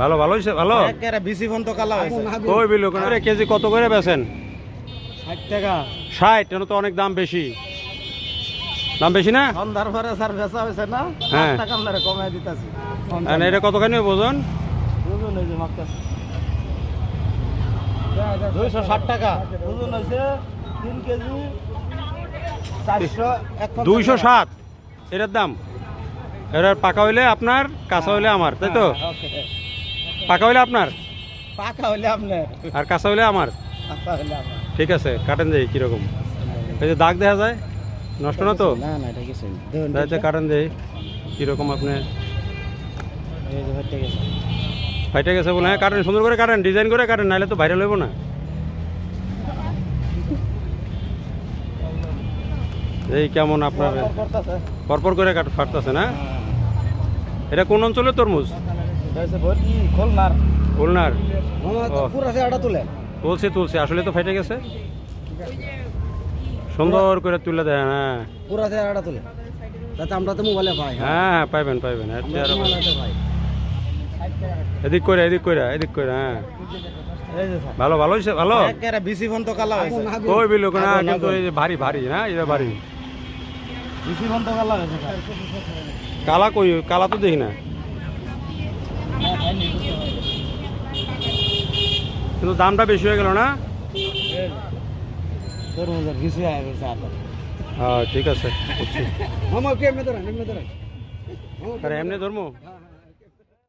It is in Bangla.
ভালো ভালো হয়েছে ভালো? বিসি ফোন তো কালা হয়েছে কই বিলো করে কেজি কত করে বেছেন ষাট টাকা। ষাট এটা তো অনেক দাম বেশি। দাম বেশি না? সন্ধ্যার পরে স্যার বেচা হয়েছে না হ্যাঁ। পাঁচ টাকা আপনারা কমাই দিতেছি। আর এটা কতখানি ওজন? বুঝুন এই যে মাপতেছে দুইশো ষাট টাকা। বুঝুন হয়েছে তিন কেজি চারশো এক পঞ্চাশ দুইশো টাকা। সাত এটার দাম? এটার পাকা হইলে আপনার কাঁচা হইলে আমার তাই তো? হ্যাঁ, পাকা হইলে আপনার? পাকা হইলে আপনার। আর কাঁচা হইলে আমার? ঠিক আছে কাটেন যাই কীরকম? এই যে দাগ দেখা যায়? নষ্ট না তো? না না তাইতে কাটেন যাই কীরকম আপনি? এই যে হচ্ছে গেছে। ফাইটে গেছে বলে হ্যাঁ কাটেন সুন্দর করে কাটেন ডিজাইন করে কাটেন নাহলে তো ভাইরাল হইব না। এই কেমন আপনার? পর পরপর করে কাট ফাটতেছে না? এটা কোন অঞ্চলের তরমুজ? খুলনার। তুলছে তুলছে। আসলে তো ফাইটে গেছে। সুন্দর করে তুলে দেয় হ্যাঁ। পুরো এটা তুলে। আমরা তো মোবাইলে পাই হ্যাঁ। হ্যাঁ পাইবেন পাইবেন। এদিক করে এদিক করে এদিক করে হ্যাঁ। ভালো ভালো হয়েছে ভালো। বিসি ফোন তো কালা হয়েছে না কিন্তু ভারী ভারী না? এটা ভারী। কালা কই কালা তো দেখি না। কিন্তু দামটা বেশি হয়ে গেল না? হ্যাঁ ঠিক আছে। এমনি ধরেন